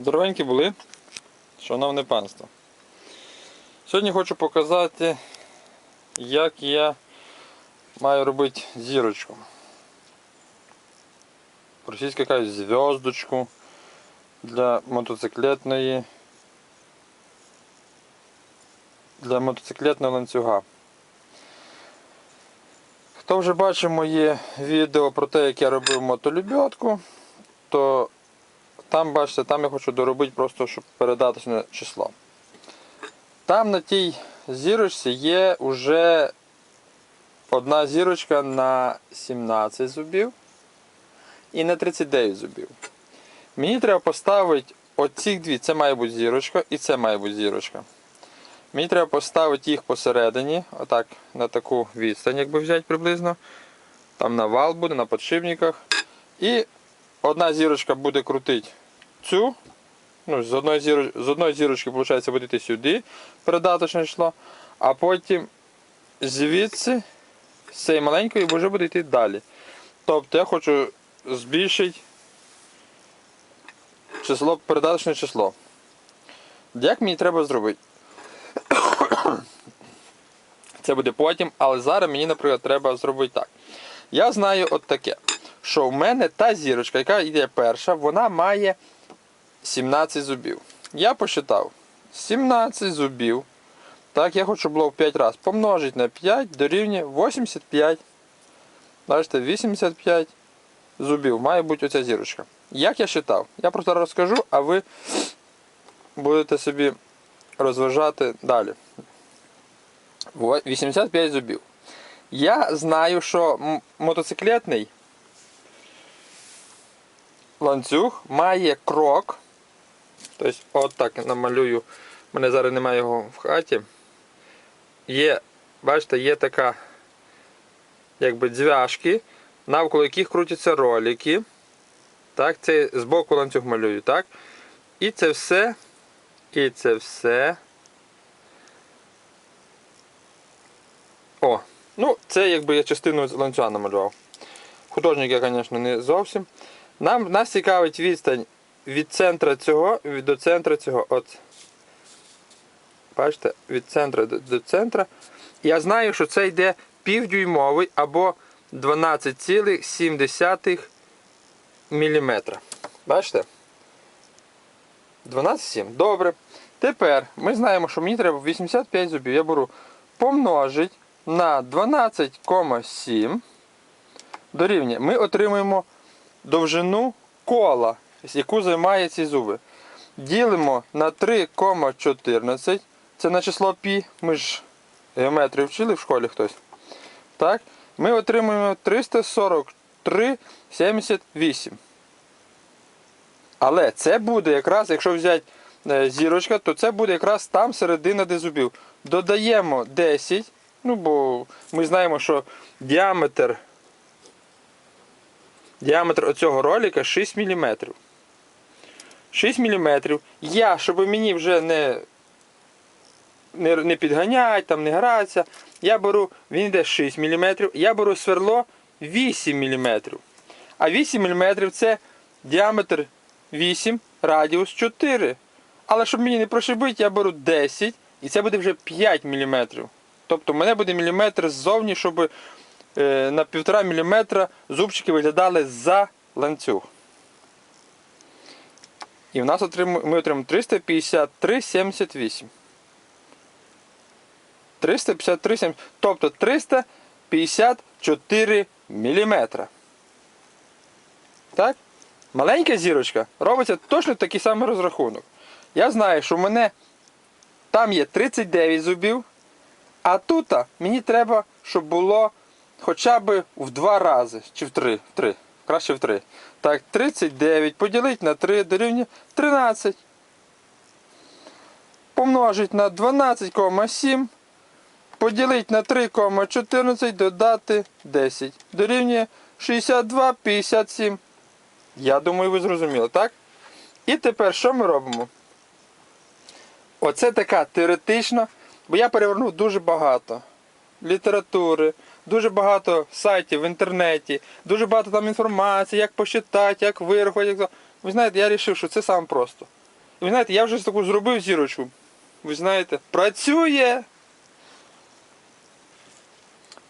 Здоровенькі були, шановне панство. Сьогодні хочу показати, як я маю робити зірочку. Російська кажуть зв'язочку для мотоциклетної для мотоциклетного ланцюга. Хто вже бачив моє відео про те, як я робив мотолюбятку, то там, бачите, там я хочу доробити просто, щоб передати число. Там на тій зірочці є вже одна зірочка на 17 зубів і на 39 зубів. Мені треба поставити оці дві, це має бути зірочка і це має бути зірочка. Мені треба поставити їх посередині, отак, на таку відстань, якби взяти приблизно. Там на вал буде, на подшипниках. І одна зірочка буде крутити цю. Ну, з одної зіроч... з одної зірочки, виходить, буде сюди, передаточне число, а потім звідси, з цієї маленької вже буде йти далі. Тобто я хочу збільшити число, передаточне число. Як мені треба зробити? Це буде потім, але зараз мені, наприклад, треба зробити так. Я знаю от таке, що в мене та зірочка, яка йде перша, вона має 17 зубів. Я посчитав 17 зубів. Так, я хочу було в 5 разів помножити на 5 дорівнює 85. Бачите, 85 зубів має бути оця зірочка. Як я считав? Я просто розкажу, а ви будете собі розважати далі. 85 зубів. Я знаю, що мотоциклетний ланцюг має крок. Тобто, от так намалюю. У мене зараз немає його в хаті. Є, бачите, є така якби дзвяжки, навколо яких крутяться ролики. Так, це з боку ланцюг малюю, так? І це все, і це все. О, ну це якби я частину ланцюга намалював. Художник я, звісно, не зовсім. Нам, нас цікавить відстань від центра цього до центра цього. От. Бачите, від центра до, до центра. Я знаю, що це йде півдюймовий або 12,7 мм. Бачите? 12,7. Добре. Тепер ми знаємо, що мені треба 85 зубів. Я беру помножить на 12,7 дорівнює. Ми отримуємо довжину кола, яку займає ці зуби. Ділимо на 3,14. Це на число пі. Ми ж геометрію вчили в школі хтось. Так? Ми отримуємо 343,78. Але це буде якраз, якщо взяти е, зірочка, то це буде якраз там середина де зубів. Додаємо 10, ну бо ми знаємо, що діаметр діаметр оцього ролика 6 мм. 6 мм. Я, щоб мені вже не не, не підганять, там не гратися, я беру, він йде 6 мм, я беру сверло 8 мм. А 8 мм це діаметр 8, радіус 4. Але щоб мені не прошибити, я беру 10 і це буде вже 5 мм. Тобто в мене буде міліметр ззовні, щоб е, на 1,5 мм зубчики виглядали за ланцюг. І в нас отрим... ми отримаємо 353,78. 353,70. Тобто 354 мм. Так? Маленька зірочка робиться точно такий самий розрахунок. Я знаю, що в мене там є 39 зубів, а тут мені треба, щоб було хоча б в два рази, чи в три, в три. Краще в три. Так, 39 поділити на 3 дорівнює 13. Помножить на 12,7. Поділити на 3,14, додати 10. Дорівнює 62,57. Я думаю, ви зрозуміли, так? І тепер що ми робимо? Оце така теоретична, бо я перевернув дуже багато літератури, дуже багато сайтів в інтернеті, дуже багато там інформації, як посчитати, як вирахувати. Як... Ви знаєте, я вирішив, що це саме просто. Ви знаєте, я вже таку зробив зірочку. Ви знаєте, працює.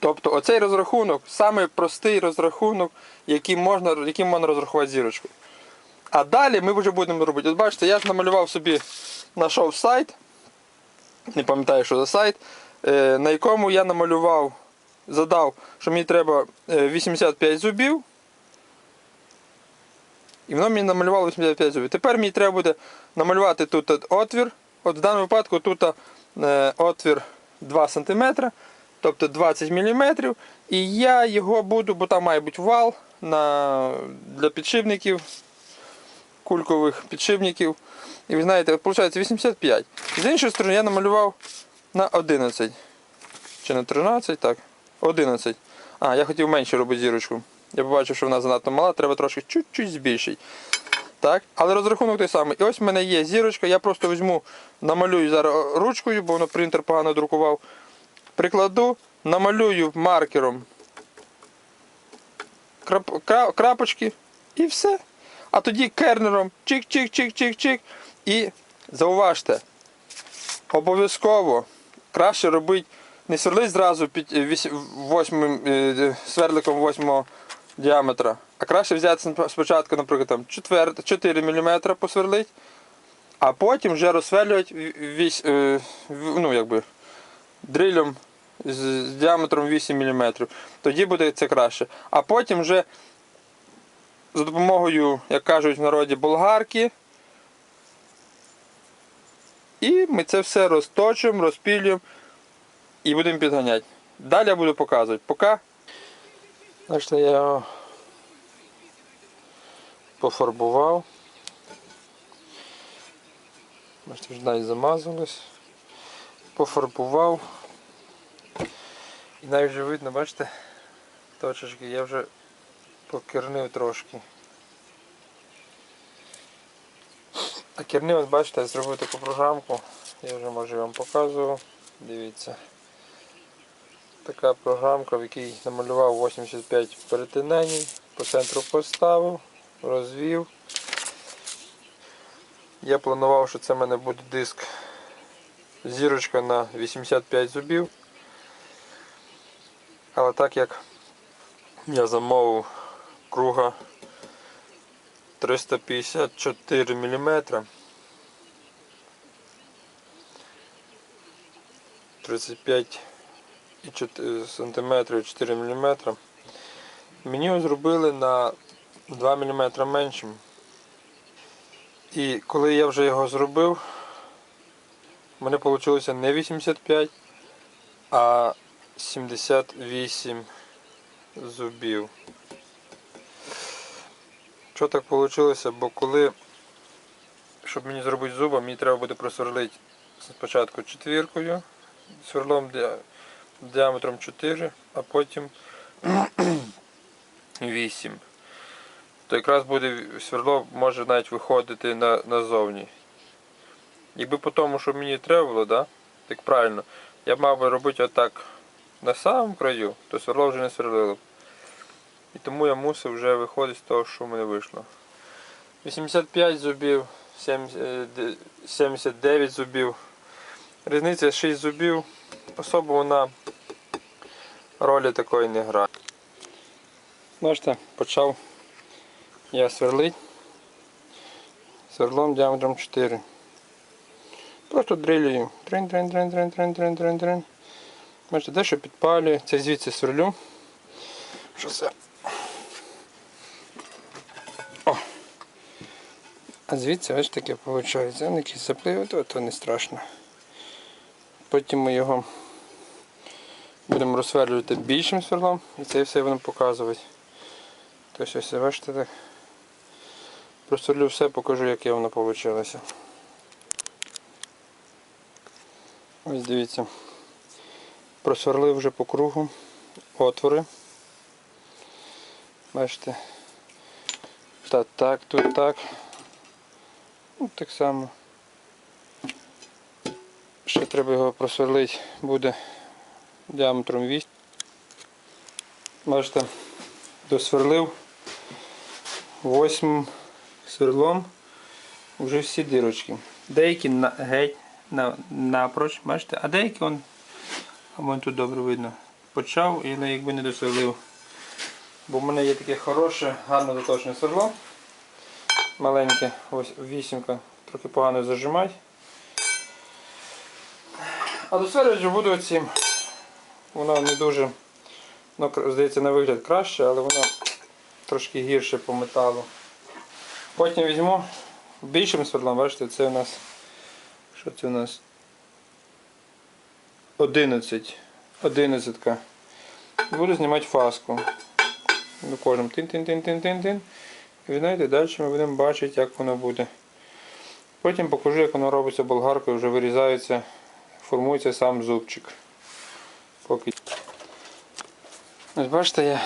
Тобто оцей розрахунок самий простий розрахунок, яким можна, яким можна розрахувати зірочку. А далі ми вже будемо робити. От бачите, я ж намалював собі, знайшов сайт, не пам'ятаю, що за сайт, е, на якому я намалював, задав, що мені треба е, 85 зубів. І воно мені намалювало 85 зубів. Тепер мені треба буде намалювати тут отвір. От в даному випадку тут е, отвір 2 см, тобто 20 мм. І я його буду, бо там має бути вал на, для підшипників, кулькових підшипників. І ви знаєте, виходить 85. З іншої сторони я намалював на 11. Чи на 13, так. 11. А, я хотів менше робити зірочку. Я побачив, що вона занадто мала, треба трошки чуть-чуть збільшити. Так? Але розрахунок той самий. І ось в мене є зірочка, я просто візьму, намалюю зараз ручкою, бо воно принтер погано друкував. Прикладу, намалюю маркером крап, кра- крапочки і все. А тоді кернером чик-чик-чик-чик-чик. І зауважте, обов'язково краще робити, не сверлить зразу під е, вісь- восьмим е, сверликом 8 діаметра, а краще взяти спочатку, наприклад, там 4, 4 мм посверлить, а потім вже розсверлювати е, ну, якби, дрилем з, діаметром 8 мм. Тоді буде це краще. А потім вже за допомогою, як кажуть в народі, болгарки. І ми це все розточимо, розпілюємо і будемо підганяти. Далі я буду показувати. Поки. Бачите, я його пофарбував. Бачите, вже навіть замазалось. Пофарбував. І навіть вже видно, бачите, точечки я вже покернив трошки. А кернив, бачите, я зробив таку програмку, я вже може вам показував. Дивіться. Така програмка, в якій намалював 85 перетинень, по центру поставив, розвів. Я планував, що це в мене буде диск зірочка на 85 зубів. Але так як я замовив круга 354 мм. 35 і 4 см 4 мм. Мені його зробили на 2 мм меншим. І коли я вже його зробив, в мене вийшло не 85, а 78 зубів. Що так вийшло? Бо коли, щоб мені зробити зуба, мені треба буде просверлити спочатку четвіркою, сверлом діа- діаметром 4, а потім 8. То якраз буде сверло може навіть виходити на, назовні. Якби по тому, що мені треба було, да? так правильно, я мав би робити отак на самому краю, то сверло вже не сверлило. б. І тому я мусив вже виходити з того, що в мене вийшло. 85 зубів, 70, е, 79 зубів. Різниця 6 зубів. Особо вона ролі такої не грає. Бачите, почав я сверлить сверлом діаметром 4. Просто дрилюю. Трин, трин, трин, трин, трин, трин, трин, трин. Бачите, дещо підпалює. Це звідси сверлю. Що це? О! А звідси ось таке виходить. Він якийсь заплив, то, то не страшно. Потім ми його будемо розсверлювати більшим сверлом і це все будемо показувати. Тобто ось бачите так. Просверлю все, покажу, яке воно вийшло. Ось дивіться. Просверлив вже по кругу отвори. Бачите. Та так, тут так. Ну, так само. Ще треба його просверлити, буде діаметром 8. Бачите, досверлив восьмим сверлом вже всі дирочки. Деякі геть на, напроч, бачите, а деякі он, а вон тут добре видно. Почав і якби не досверлив. Бо в мене є таке хороше, гарно заточне сверло. Маленьке, ось вісімка, трохи погано зажимать. А досверлювати буду оцім. Воно не дуже, ну, здається, на вигляд краще, але воно трошки гірше по металу. Потім візьму більшим свердлом, бачите, це у нас. Що це у нас? 11. 11. Буду знімати фаску. До кожним тин-тин-тин-тин-тин-тин. І ви знаєте, далі ми будемо бачити, як воно буде. Потім покажу, як воно робиться болгаркою, вже вирізається, формується сам зубчик. Поки. Ось бачите, я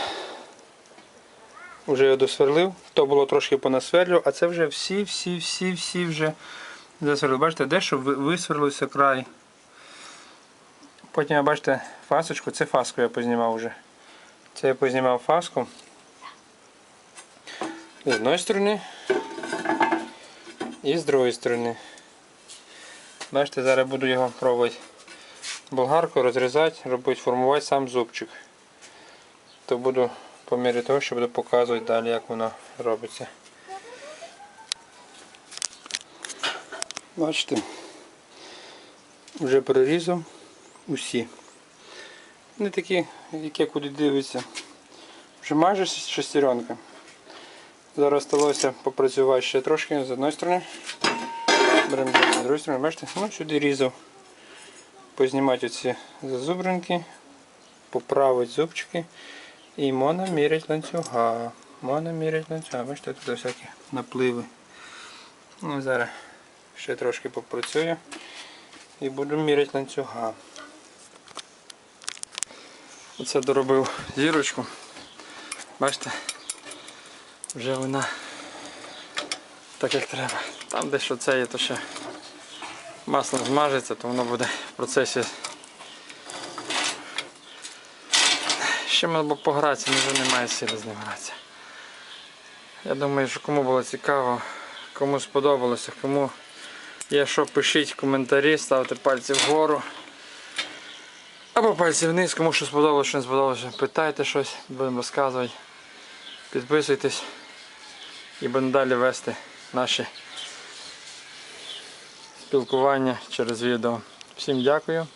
вже його досверлив. То було трошки понасверлю, а це вже всі, всі, всі, всі вже засверлив. Бачите, дещо ви- висверлився край. Потім, бачите, фасочку, це фаску я познімав вже. Це я познімав фаску. З одної сторони і з другої сторони. Бачите, зараз буду його пробувати болгарку розрізати, робити, формувати сам зубчик. То буду по мірі того, що буду показувати далі, як воно робиться. Бачите, вже прорізав усі. Не такі, які куди дивиться. Вже майже шестеренка. Зараз сталося попрацювати ще трошки з одної сторони. Беремо з другої сторони, бачите, ну сюди різав. Познімати оці зазубринки, поправити зубчики. І можна міряти ланцюга. Можна міряти ланцюга. Бачите, тут всякі напливи. Ну, зараз ще трошки попрацюю і буду міряти ланцюга. Оце доробив зірочку. Бачите, вже вона так як треба. Там де що це є, то ще масло змажеться, то воно буде в процесі. Ще мабо погратися, вже немає сили з ним гратися. Я думаю, що кому було цікаво, кому сподобалося, кому є що, пишіть коментарі, ставте пальці вгору. Або пальці вниз, кому що сподобалося, що не сподобалося, питайте щось, будемо розказувати. Підписуйтесь і будемо далі вести наші спілкування через відео. Всім дякую.